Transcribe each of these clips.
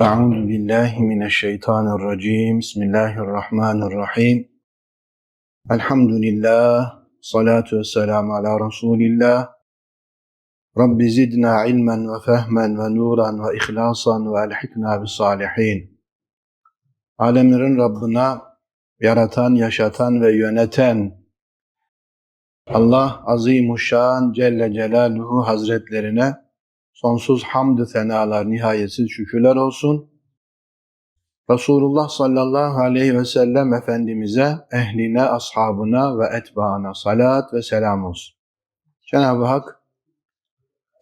أعوذ بالله من الشيطان الرجيم بسم الله الرحمن الرحيم الحمد لله صلاة والسلام على رسول الله رب زدنا علما وفهما ونورا وإخلاصا وألحقنا بالصالحين Alemlerin Rabbına yaratan, yaşatan ve yöneten Allah Azimuşşan Celle Celaluhu Hazretlerine sonsuz hamd-ı senalar, nihayetsiz şükürler olsun. Resulullah sallallahu aleyhi ve sellem Efendimiz'e, ehline, ashabına ve etbaına salat ve selam olsun. Cenab-ı Hak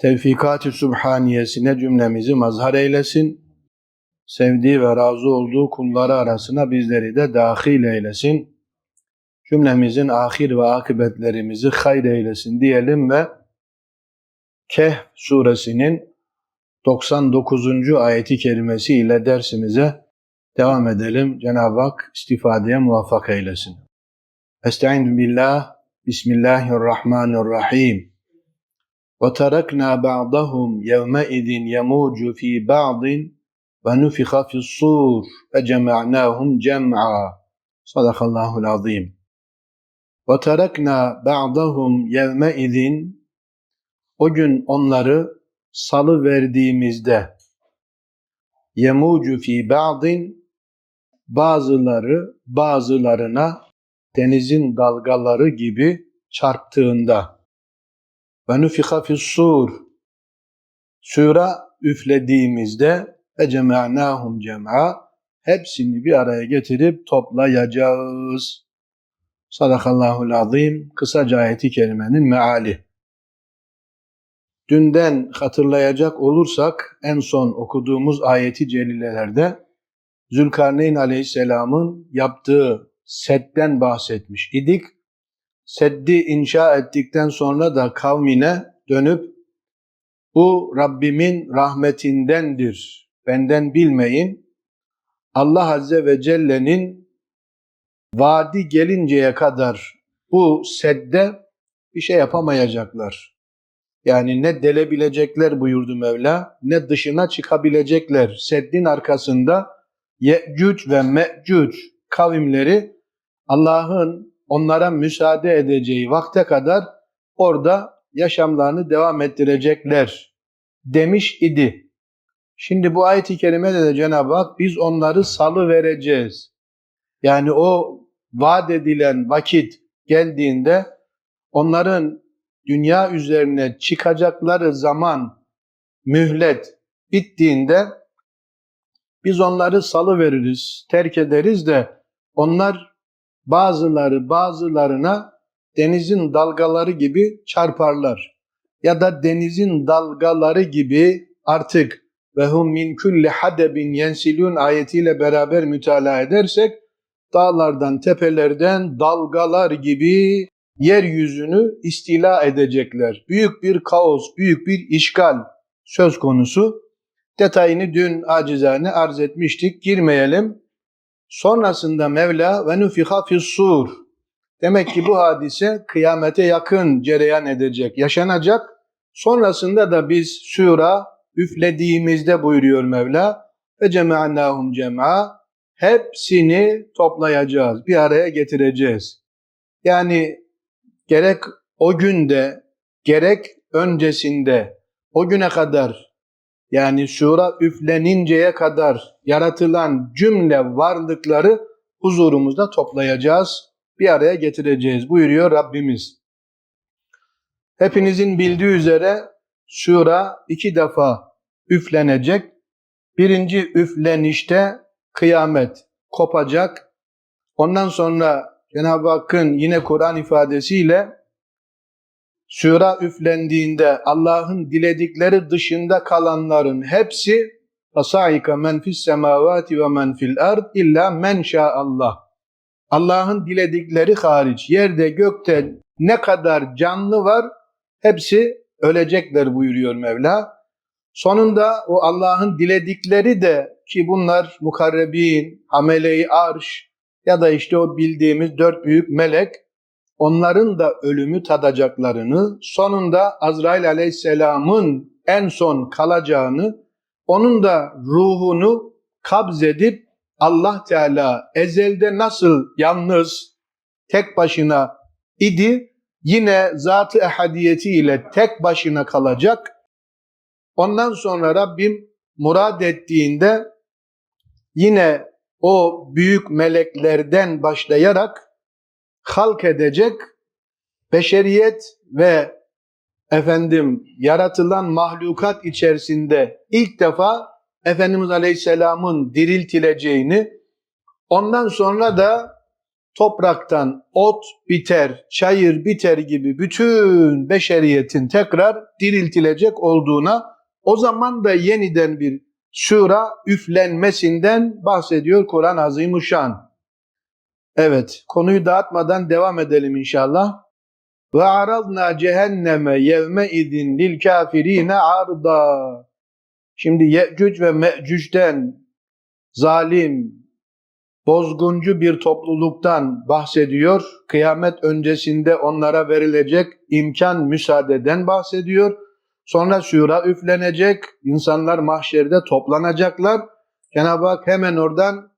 tevfikat-ı sübhaniyesine cümlemizi mazhar eylesin. Sevdiği ve razı olduğu kulları arasına bizleri de dahil eylesin. Cümlemizin ahir ve akıbetlerimizi hayır eylesin diyelim ve Kehf suresinin 99. ayeti kerimesi ile dersimize devam edelim. Cenab-ı Hak istifadeye muvaffak eylesin. Estaizu billah, Bismillahirrahmanirrahim. وَتَرَكْنَا بَعْضَهُمْ يَوْمَئِذٍ يَمُوجُ ف۪ي بَعْضٍ وَنُفِخَ فِي الصُّورِ فَجَمَعْنَاهُمْ جَمْعًا Sadakallahu azim. وَتَرَكْنَا بَعْضَهُمْ يَوْمَئِذٍ o gün onları salı verdiğimizde yemucu fi ba'din bazıları bazılarına denizin dalgaları gibi çarptığında ve nufika sur sura üflediğimizde ve cema'nahum cem'a hepsini bir araya getirip toplayacağız. Sadakallahul azim kısaca ayeti kerimenin meali. Dünden hatırlayacak olursak en son okuduğumuz ayeti celilelerde Zülkarneyn Aleyhisselam'ın yaptığı setten bahsetmiş idik. Seddi inşa ettikten sonra da kavmine dönüp bu Rabbimin rahmetindendir, benden bilmeyin. Allah Azze ve Celle'nin vaadi gelinceye kadar bu sedde bir şey yapamayacaklar. Yani ne delebilecekler buyurdu Mevla, ne dışına çıkabilecekler. Seddin arkasında Ye'cüc ve Me'cüc kavimleri Allah'ın onlara müsaade edeceği vakte kadar orada yaşamlarını devam ettirecekler demiş idi. Şimdi bu ayet-i kerimede de Cenab-ı Hak biz onları salı vereceğiz. Yani o vaat edilen vakit geldiğinde onların dünya üzerine çıkacakları zaman mühlet bittiğinde biz onları salı veririz, terk ederiz de onlar bazıları bazılarına denizin dalgaları gibi çarparlar. Ya da denizin dalgaları gibi artık ve hum min kulli hadebin yensilun ayetiyle beraber mütalaa edersek dağlardan, tepelerden dalgalar gibi yeryüzünü istila edecekler. Büyük bir kaos, büyük bir işgal söz konusu. Detayını dün acizane arz etmiştik. Girmeyelim. Sonrasında Mevla ve nufiha sur. Demek ki bu hadise kıyamete yakın cereyan edecek, yaşanacak. Sonrasında da biz sura üflediğimizde buyuruyor Mevla ve cema'nahum cem'a hepsini toplayacağız, bir araya getireceğiz. Yani gerek o günde gerek öncesinde o güne kadar yani sura üfleninceye kadar yaratılan cümle varlıkları huzurumuzda toplayacağız, bir araya getireceğiz buyuruyor Rabbimiz. Hepinizin bildiği üzere sura iki defa üflenecek. Birinci üflenişte kıyamet kopacak. Ondan sonra Cenab-ı Hakk'ın yine Kur'an ifadesiyle sura üflendiğinde Allah'ın diledikleri dışında kalanların hepsi fasaika men fis semavati ve men fil ard illa men Allah. Allah'ın diledikleri hariç yerde gökte ne kadar canlı var hepsi ölecekler buyuruyor Mevla. Sonunda o Allah'ın diledikleri de ki bunlar mukarrebin, hamele-i arş, ya da işte o bildiğimiz dört büyük melek onların da ölümü tadacaklarını, sonunda Azrail aleyhisselamın en son kalacağını onun da ruhunu kabzedip Allah Teala ezelde nasıl yalnız tek başına idi yine zatı ehadiyeti ile tek başına kalacak. Ondan sonra Rabbim murad ettiğinde yine o büyük meleklerden başlayarak halk edecek beşeriyet ve efendim yaratılan mahlukat içerisinde ilk defa Efendimiz Aleyhisselam'ın diriltileceğini ondan sonra da topraktan ot biter, çayır biter gibi bütün beşeriyetin tekrar diriltilecek olduğuna o zaman da yeniden bir sura üflenmesinden bahsediyor Kur'an Azimuşşan. Evet, konuyu dağıtmadan devam edelim inşallah. Ve aradna cehenneme yevme idin lil kafirine arda. Şimdi Yecüc ve Mecüc'ten zalim, bozguncu bir topluluktan bahsediyor. Kıyamet öncesinde onlara verilecek imkan müsaadeden bahsediyor. Sonra sura üflenecek, insanlar mahşerde toplanacaklar. Cenab-ı Hak hemen oradan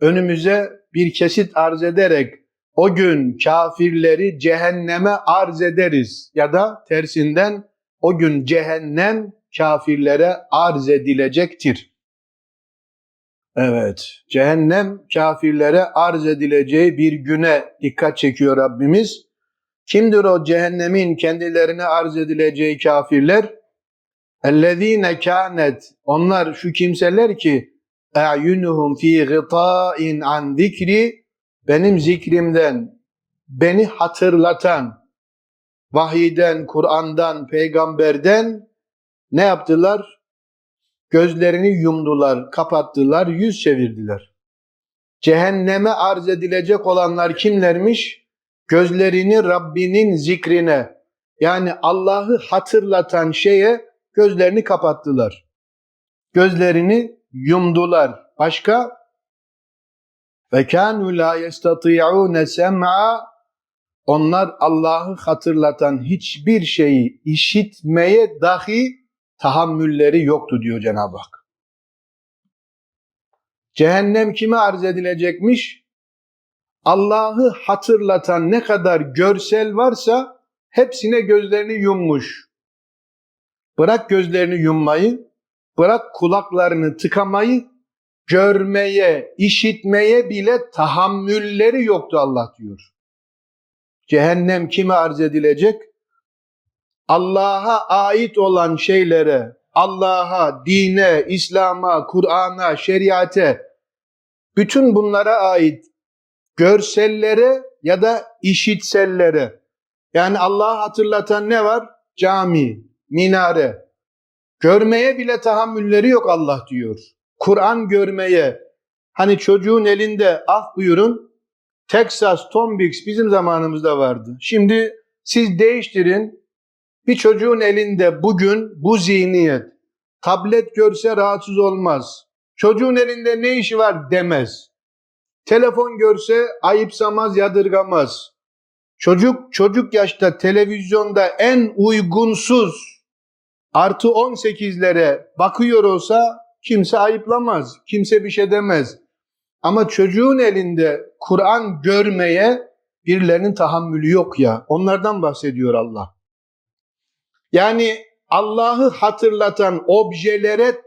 önümüze bir kesit arz ederek o gün kafirleri cehenneme arz ederiz ya da tersinden o gün cehennem kafirlere arz edilecektir. Evet, cehennem kafirlere arz edileceği bir güne dikkat çekiyor Rabbimiz. Kimdir o cehennemin kendilerine arz edileceği kafirler? اَلَّذ۪ينَ كَانَتْ Onlar şu kimseler ki اَعْيُنُهُمْ ف۪ي غِطَاءٍ عَنْ ذِكْرِ Benim zikrimden, beni hatırlatan, vahiyden, Kur'an'dan, peygamberden ne yaptılar? Gözlerini yumdular, kapattılar, yüz çevirdiler. Cehenneme arz edilecek olanlar kimlermiş? Gözlerini Rabbinin zikrine, yani Allah'ı hatırlatan şeye gözlerini kapattılar. Gözlerini yumdular. Başka? Ve kânû lâ yestatî'ûne sem'a Onlar Allah'ı hatırlatan hiçbir şeyi işitmeye dahi tahammülleri yoktu diyor Cenab-ı Hak. Cehennem kime arz edilecekmiş? Allah'ı hatırlatan ne kadar görsel varsa hepsine gözlerini yummuş. Bırak gözlerini yummayı, bırak kulaklarını tıkamayı, görmeye, işitmeye bile tahammülleri yoktu Allah diyor. Cehennem kime arz edilecek? Allah'a ait olan şeylere, Allah'a, dine, İslam'a, Kur'an'a, şeriate, bütün bunlara ait görsellere ya da işitsellere. Yani Allah'ı hatırlatan ne var? Cami, minare. Görmeye bile tahammülleri yok Allah diyor. Kur'an görmeye. Hani çocuğun elinde af buyurun. Texas Tom Bix bizim zamanımızda vardı. Şimdi siz değiştirin. Bir çocuğun elinde bugün bu zihniyet. Tablet görse rahatsız olmaz. Çocuğun elinde ne işi var demez. Telefon görse ayıpsamaz, yadırgamaz. Çocuk çocuk yaşta televizyonda en uygunsuz artı 18'lere bakıyor olsa kimse ayıplamaz, kimse bir şey demez. Ama çocuğun elinde Kur'an görmeye birilerinin tahammülü yok ya. Onlardan bahsediyor Allah. Yani Allah'ı hatırlatan objelere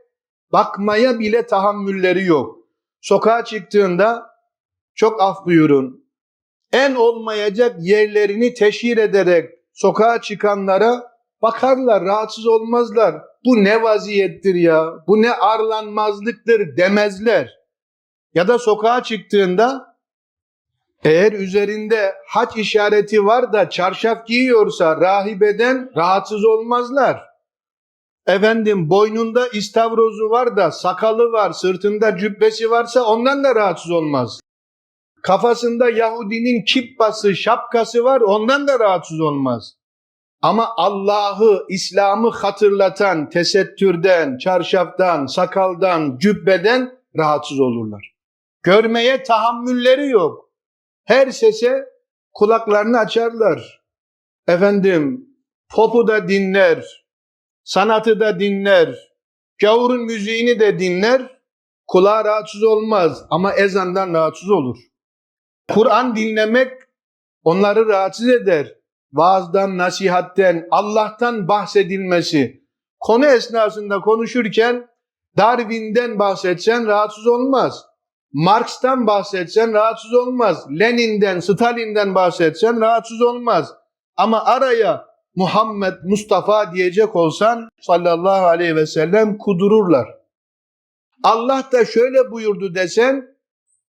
bakmaya bile tahammülleri yok. Sokağa çıktığında çok af buyurun. En olmayacak yerlerini teşhir ederek sokağa çıkanlara bakarlar, rahatsız olmazlar. Bu ne vaziyettir ya, bu ne arlanmazlıktır demezler. Ya da sokağa çıktığında eğer üzerinde haç işareti var da çarşaf giyiyorsa rahibeden rahatsız olmazlar. Efendim boynunda istavrozu var da sakalı var, sırtında cübbesi varsa ondan da rahatsız olmaz. Kafasında Yahudinin kippası, şapkası var ondan da rahatsız olmaz. Ama Allah'ı, İslam'ı hatırlatan tesettürden, çarşaftan, sakaldan, cübbeden rahatsız olurlar. Görmeye tahammülleri yok. Her sese kulaklarını açarlar. Efendim, popu da dinler, sanatı da dinler, Gavurun müziğini de dinler, kulağı rahatsız olmaz ama ezandan rahatsız olur. Kur'an dinlemek onları rahatsız eder. Vaazdan, nasihatten, Allah'tan bahsedilmesi. Konu esnasında konuşurken Darwin'den bahsetsen rahatsız olmaz. Marx'tan bahsetsen rahatsız olmaz. Lenin'den, Stalin'den bahsetsen rahatsız olmaz. Ama araya Muhammed Mustafa diyecek olsan sallallahu aleyhi ve sellem kudururlar. Allah da şöyle buyurdu desen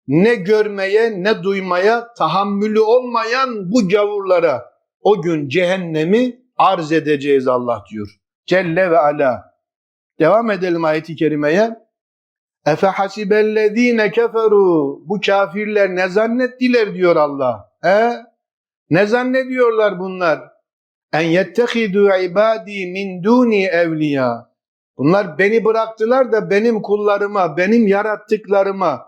ne görmeye ne duymaya tahammülü olmayan bu gavurlara o gün cehennemi arz edeceğiz Allah diyor. Celle ve ala. Devam edelim ayeti kerimeye. Efe hasibellezine keferu. Bu kafirler ne zannettiler diyor Allah. He? Ne zannediyorlar bunlar? En yettehidu ibadi min duni evliya. Bunlar beni bıraktılar da benim kullarıma, benim yarattıklarıma,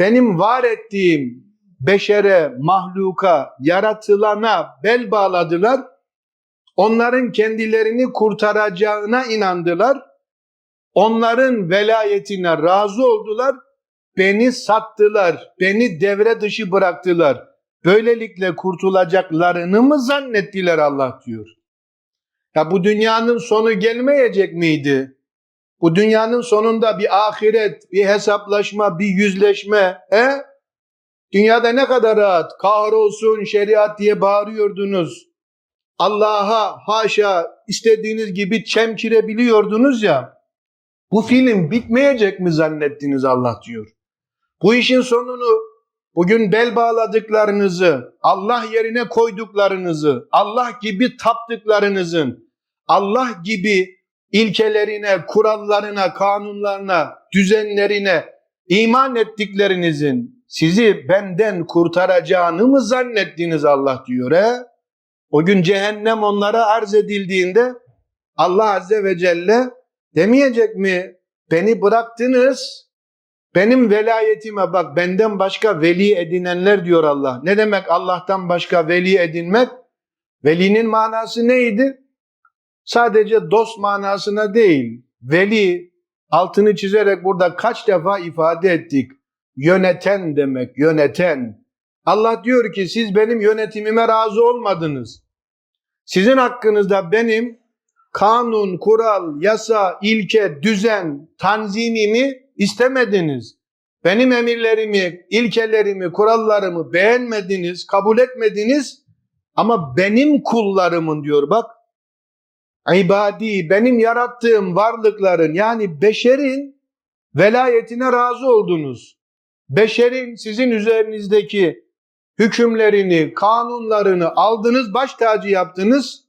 benim var ettiğim beşere, mahluka, yaratılana bel bağladılar. Onların kendilerini kurtaracağına inandılar. Onların velayetine razı oldular. Beni sattılar, beni devre dışı bıraktılar. Böylelikle kurtulacaklarını mı zannettiler Allah diyor. Ya bu dünyanın sonu gelmeyecek miydi? Bu dünyanın sonunda bir ahiret, bir hesaplaşma, bir yüzleşme. He? Dünyada ne kadar rahat, kahrolsun şeriat diye bağırıyordunuz. Allah'a haşa istediğiniz gibi çemkirebiliyordunuz ya. Bu film bitmeyecek mi zannettiniz Allah diyor. Bu işin sonunu bugün bel bağladıklarınızı, Allah yerine koyduklarınızı, Allah gibi taptıklarınızın, Allah gibi ilkelerine, kurallarına, kanunlarına, düzenlerine iman ettiklerinizin sizi benden kurtaracağını mı zannettiniz Allah diyor he? O gün cehennem onlara arz edildiğinde Allah Azze ve Celle demeyecek mi? Beni bıraktınız, benim velayetime bak benden başka veli edinenler diyor Allah. Ne demek Allah'tan başka veli edinmek? Velinin manası neydi? Sadece dost manasına değil, veli altını çizerek burada kaç defa ifade ettik. Yöneten demek, yöneten. Allah diyor ki siz benim yönetimime razı olmadınız. Sizin hakkınızda benim kanun, kural, yasa, ilke, düzen, tanzimimi istemediniz. Benim emirlerimi, ilkelerimi, kurallarımı beğenmediniz, kabul etmediniz. Ama benim kullarımın diyor bak. İbadi, benim yarattığım varlıkların yani beşerin velayetine razı oldunuz. Beşerin sizin üzerinizdeki hükümlerini, kanunlarını aldınız, baş tacı yaptınız.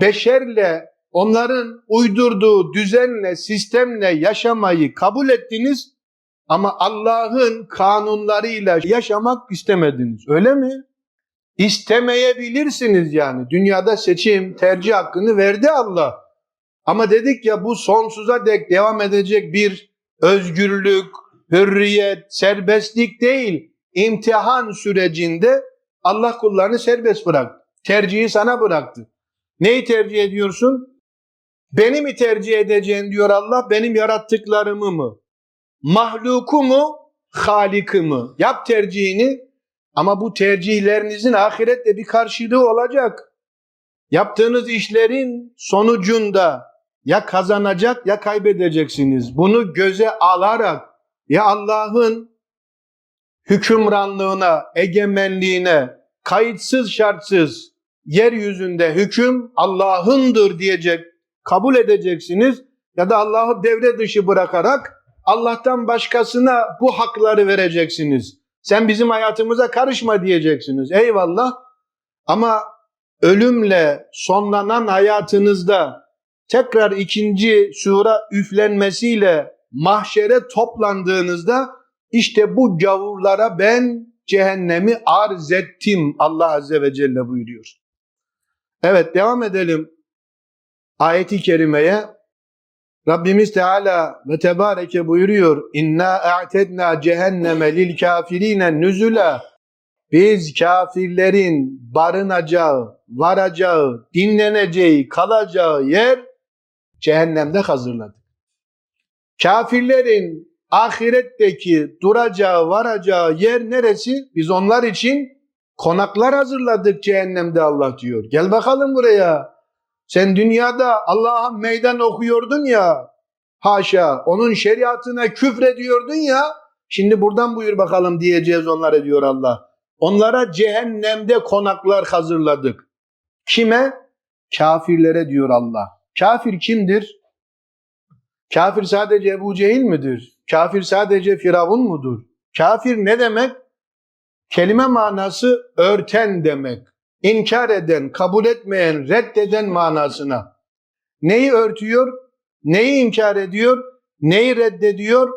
Beşerle, onların uydurduğu düzenle, sistemle yaşamayı kabul ettiniz ama Allah'ın kanunlarıyla yaşamak istemediniz. Öyle mi? İstemeyebilirsiniz yani. Dünyada seçim, tercih hakkını verdi Allah. Ama dedik ya bu sonsuza dek devam edecek bir özgürlük, hürriyet, serbestlik değil. İmtihan sürecinde Allah kullarını serbest bıraktı. Tercihi sana bıraktı. Neyi tercih ediyorsun? Beni mi tercih edeceksin diyor Allah, benim yarattıklarımı mı? Mahluku mu, haliki mı? Yap tercihini ama bu tercihlerinizin ahirette bir karşılığı olacak. Yaptığınız işlerin sonucunda ya kazanacak ya kaybedeceksiniz. Bunu göze alarak ya Allah'ın hükümranlığına, egemenliğine kayıtsız şartsız yeryüzünde hüküm Allah'ındır diyecek, kabul edeceksiniz ya da Allah'ı devre dışı bırakarak Allah'tan başkasına bu hakları vereceksiniz. Sen bizim hayatımıza karışma diyeceksiniz. Eyvallah. Ama ölümle sonlanan hayatınızda tekrar ikinci sura üflenmesiyle mahşere toplandığınızda işte bu gavurlara ben cehennemi arz ettim Allah Azze ve Celle buyuruyor. Evet devam edelim ayeti kerimeye. Rabbimiz Teala ve Tebareke buyuruyor. İnna a'tedna cehenneme lil kafirine nüzula. Biz kafirlerin barınacağı, varacağı, dinleneceği, kalacağı yer cehennemde hazırladık. Kafirlerin ahiretteki duracağı, varacağı yer neresi? Biz onlar için konaklar hazırladık cehennemde Allah diyor. Gel bakalım buraya. Sen dünyada Allah'a meydan okuyordun ya. Haşa. Onun şeriatına küfrediyordun ya. Şimdi buradan buyur bakalım diyeceğiz onlara diyor Allah. Onlara cehennemde konaklar hazırladık. Kime? Kafirlere diyor Allah. Kafir kimdir? Kafir sadece Ebu Cehil midir? Kafir sadece Firavun mudur? Kafir ne demek? Kelime manası örten demek. İnkar eden, kabul etmeyen, reddeden manasına. Neyi örtüyor? Neyi inkar ediyor? Neyi reddediyor?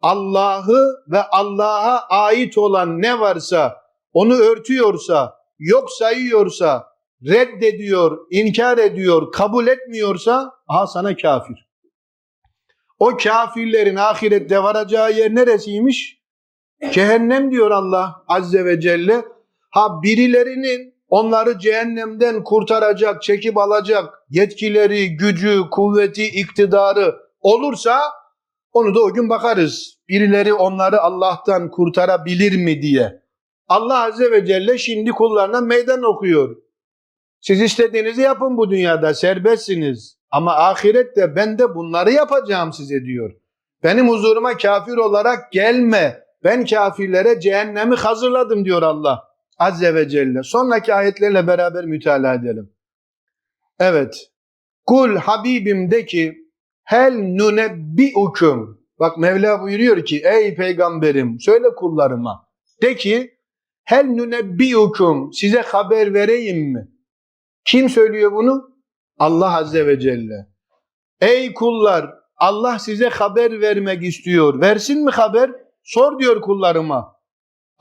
Allah'ı ve Allah'a ait olan ne varsa onu örtüyorsa, yok sayıyorsa, reddediyor, inkar ediyor, kabul etmiyorsa aha sana kafir. O kafirlerin ahirette varacağı yer neresiymiş? Cehennem diyor Allah Azze ve Celle. Ha birilerinin onları cehennemden kurtaracak, çekip alacak yetkileri, gücü, kuvveti, iktidarı olursa onu da o gün bakarız. Birileri onları Allah'tan kurtarabilir mi diye. Allah Azze ve Celle şimdi kullarına meydan okuyor. Siz istediğinizi yapın bu dünyada serbestsiniz. Ama ahirette ben de bunları yapacağım size diyor. Benim huzuruma kafir olarak gelme. Ben kafirlere cehennemi hazırladım diyor Allah Azze ve Celle. Sonraki ayetlerle beraber mütalaa edelim. Evet. Kul Habibim de ki hel nunebbiukum. Bak Mevla buyuruyor ki ey peygamberim söyle kullarıma. De ki hel nunebbiukum size haber vereyim mi? Kim söylüyor bunu? Allah Azze ve Celle. Ey kullar Allah size haber vermek istiyor. Versin mi haber? Sor diyor kullarıma.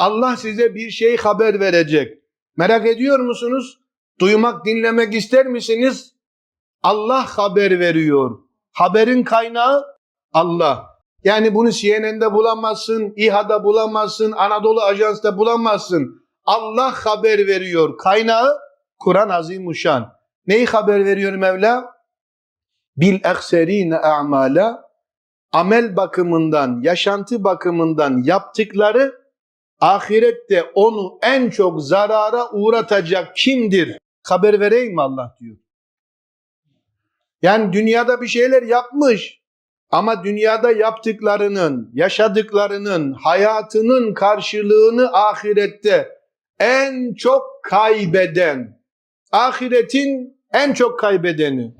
Allah size bir şey haber verecek. Merak ediyor musunuz? Duymak, dinlemek ister misiniz? Allah haber veriyor. Haberin kaynağı Allah. Yani bunu CNN'de bulamazsın, İHA'da bulamazsın, Anadolu Ajans'ta bulamazsın. Allah haber veriyor. Kaynağı Kur'an Azimuşşan. Neyi haber veriyor Mevla? Bil ekserine a'mala amel bakımından, yaşantı bakımından yaptıkları ahirette onu en çok zarara uğratacak kimdir? Haber vereyim mi Allah diyor. Yani dünyada bir şeyler yapmış ama dünyada yaptıklarının, yaşadıklarının, hayatının karşılığını ahirette en çok kaybeden, ahiretin en çok kaybedeni,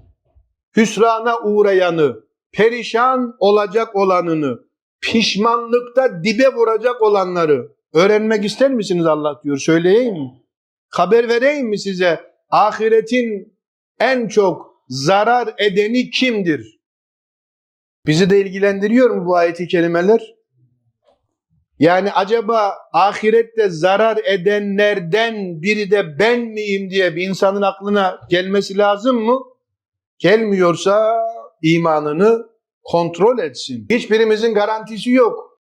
hüsrana uğrayanı, perişan olacak olanını, pişmanlıkta dibe vuracak olanları öğrenmek ister misiniz Allah diyor. Söyleyeyim mi? Haber vereyim mi size? Ahiretin en çok zarar edeni kimdir? Bizi de ilgilendiriyor mu bu ayeti kelimeler? Yani acaba ahirette zarar edenlerden biri de ben miyim diye bir insanın aklına gelmesi lazım mı? Gelmiyorsa imanını kontrol etsin. Hiçbirimizin garantisi yok.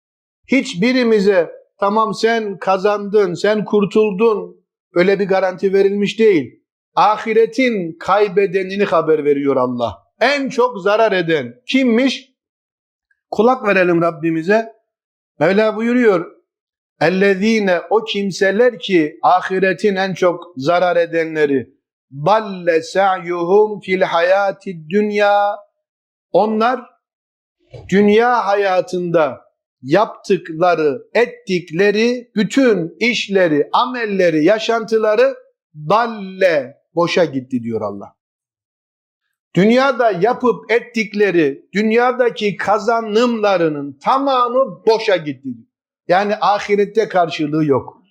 Hiçbirimize tamam sen kazandın, sen kurtuldun öyle bir garanti verilmiş değil. Ahiretin kaybedenini haber veriyor Allah. En çok zarar eden kimmiş? Kulak verelim Rabbimize. Mevla buyuruyor. Ellezine o kimseler ki ahiretin en çok zarar edenleri dalle sa'yuhum fil hayati dünya onlar dünya hayatında yaptıkları, ettikleri bütün işleri, amelleri, yaşantıları dalle boşa gitti diyor Allah. Dünyada yapıp ettikleri, dünyadaki kazanımlarının tamamı boşa gitti. Yani ahirette karşılığı yok.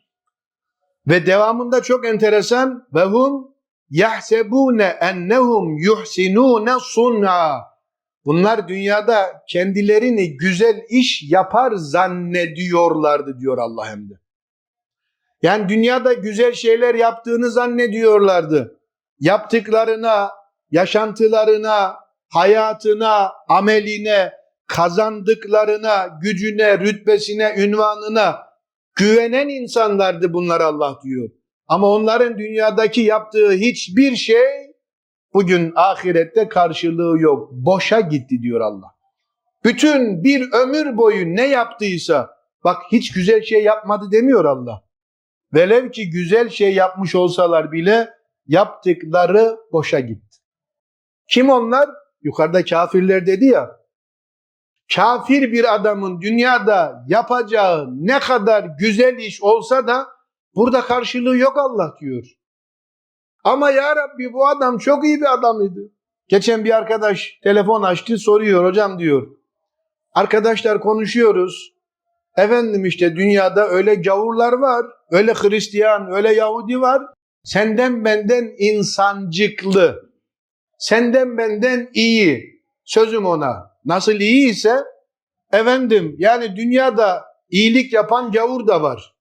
Ve devamında çok enteresan ve hum yahsebune ennehum yuhsinune sun'a. Bunlar dünyada kendilerini güzel iş yapar zannediyorlardı diyor Allah hem de. Yani dünyada güzel şeyler yaptığını zannediyorlardı. Yaptıklarına, yaşantılarına, hayatına, ameline, kazandıklarına, gücüne, rütbesine, ünvanına güvenen insanlardı bunlar Allah diyor. Ama onların dünyadaki yaptığı hiçbir şey bugün ahirette karşılığı yok. Boşa gitti diyor Allah. Bütün bir ömür boyu ne yaptıysa bak hiç güzel şey yapmadı demiyor Allah. Velev ki güzel şey yapmış olsalar bile yaptıkları boşa gitti. Kim onlar? Yukarıda kafirler dedi ya. Kafir bir adamın dünyada yapacağı ne kadar güzel iş olsa da burada karşılığı yok Allah diyor. Ama ya Rabbi bu adam çok iyi bir adamıydı. Geçen bir arkadaş telefon açtı soruyor hocam diyor. Arkadaşlar konuşuyoruz. Efendim işte dünyada öyle gavurlar var, öyle Hristiyan, öyle Yahudi var. Senden benden insancıklı, senden benden iyi. Sözüm ona. Nasıl iyi ise efendim yani dünyada iyilik yapan gavur da var.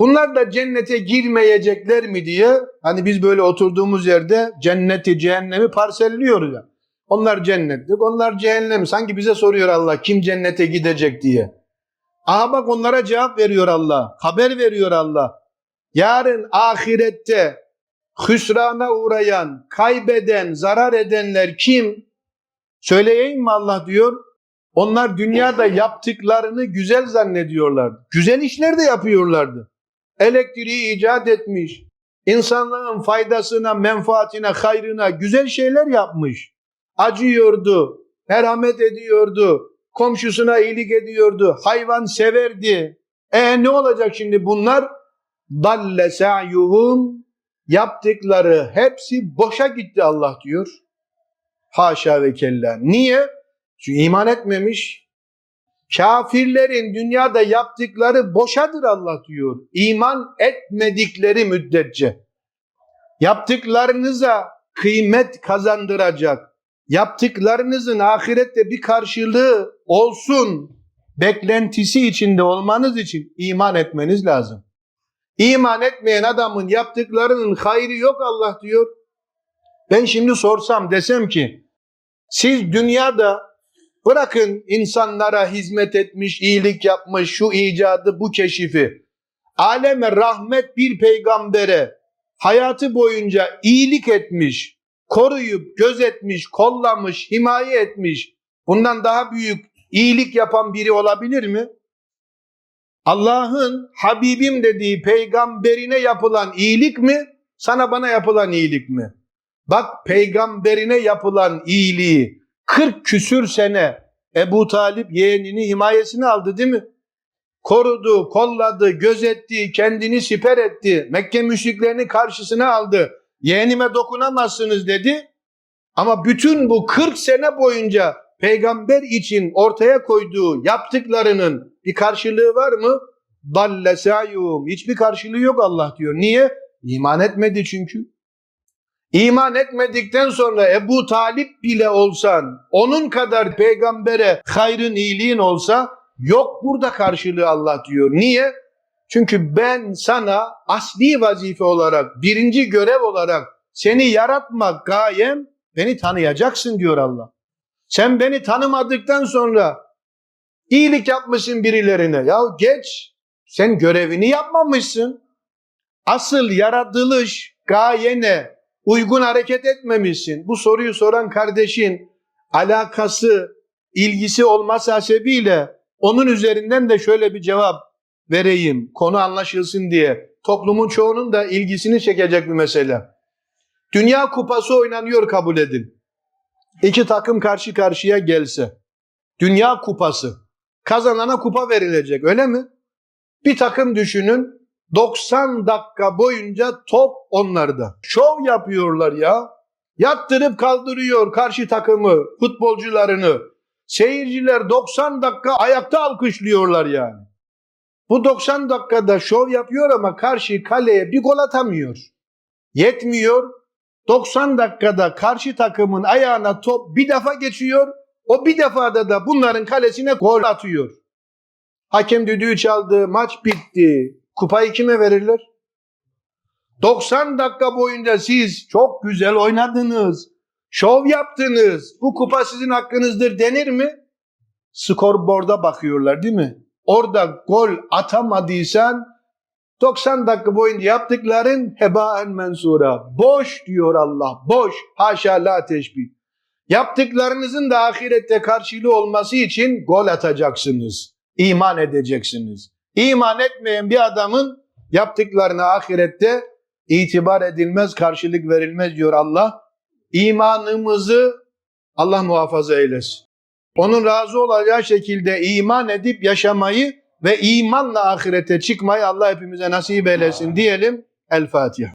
Bunlar da cennete girmeyecekler mi diye hani biz böyle oturduğumuz yerde cenneti cehennemi parselliyoruz ya. Onlar cennetlik, onlar cehennem. Sanki bize soruyor Allah kim cennete gidecek diye. Aha bak onlara cevap veriyor Allah. Haber veriyor Allah. Yarın ahirette hüsrana uğrayan, kaybeden, zarar edenler kim? Söyleyeyim mi Allah diyor. Onlar dünyada yaptıklarını güzel zannediyorlardı. Güzel işler de yapıyorlardı. Elektriği icat etmiş. insanlığın faydasına, menfaatine, hayrına güzel şeyler yapmış. Acıyordu, merhamet ediyordu, komşusuna iyilik ediyordu, hayvan severdi. E ne olacak şimdi bunlar? Dalle sa'yuhum yaptıkları hepsi boşa gitti Allah diyor. Haşa ve kella. Niye? Çünkü iman etmemiş. Kafirlerin dünyada yaptıkları boşadır Allah diyor. İman etmedikleri müddetçe. Yaptıklarınıza kıymet kazandıracak. Yaptıklarınızın ahirette bir karşılığı olsun beklentisi içinde olmanız için iman etmeniz lazım. İman etmeyen adamın yaptıklarının hayrı yok Allah diyor. Ben şimdi sorsam desem ki siz dünyada bırakın insanlara hizmet etmiş, iyilik yapmış, şu icadı, bu keşifi. Aleme rahmet bir peygambere hayatı boyunca iyilik etmiş, koruyup, gözetmiş, kollamış, himaye etmiş. Bundan daha büyük iyilik yapan biri olabilir mi? Allah'ın Habibim dediği peygamberine yapılan iyilik mi? Sana bana yapılan iyilik mi? Bak peygamberine yapılan iyiliği 40 küsür sene Ebu Talip yeğenini himayesine aldı değil mi? Korudu, kolladı, gözetti, kendini siper etti. Mekke müşriklerini karşısına aldı. Yeğenime dokunamazsınız dedi. Ama bütün bu 40 sene boyunca peygamber için ortaya koyduğu yaptıklarının bir karşılığı var mı? Dalle sa'yum. Hiçbir karşılığı yok Allah diyor. Niye? İman etmedi çünkü. İman etmedikten sonra Ebu Talip bile olsan, onun kadar peygambere hayrın iyiliğin olsa yok burada karşılığı Allah diyor. Niye? Çünkü ben sana asli vazife olarak, birinci görev olarak seni yaratmak gayem beni tanıyacaksın diyor Allah. Sen beni tanımadıktan sonra iyilik yapmışsın birilerine. Ya geç, sen görevini yapmamışsın. Asıl yaratılış gayene uygun hareket etmemişsin. Bu soruyu soran kardeşin alakası, ilgisi olması hasebiyle onun üzerinden de şöyle bir cevap vereyim. Konu anlaşılsın diye. Toplumun çoğunun da ilgisini çekecek bir mesele. Dünya kupası oynanıyor kabul edin. İki takım karşı karşıya gelse. Dünya kupası. Kazanana kupa verilecek öyle mi? Bir takım düşünün 90 dakika boyunca top onlarda. Şov yapıyorlar ya. Yattırıp kaldırıyor karşı takımı, futbolcularını. Seyirciler 90 dakika ayakta alkışlıyorlar yani. Bu 90 dakikada şov yapıyor ama karşı kaleye bir gol atamıyor. Yetmiyor. 90 dakikada karşı takımın ayağına top bir defa geçiyor. O bir defada da bunların kalesine gol atıyor. Hakem düdüğü çaldı, maç bitti. Kupayı kime verirler? 90 dakika boyunca siz çok güzel oynadınız, şov yaptınız, bu kupa sizin hakkınızdır denir mi? Skorboard'a bakıyorlar değil mi? Orada gol atamadıysan 90 dakika boyunca yaptıkların hebaen mensura. Boş diyor Allah. Boş. Haşa la teşbih. Yaptıklarınızın da ahirette karşılığı olması için gol atacaksınız. İman edeceksiniz. İman etmeyen bir adamın yaptıklarına ahirette itibar edilmez, karşılık verilmez diyor Allah. İmanımızı Allah muhafaza eylesin. Onun razı olacağı şekilde iman edip yaşamayı ve imanla ahirete çıkmayı Allah hepimize nasip eylesin diyelim. El Fatiha.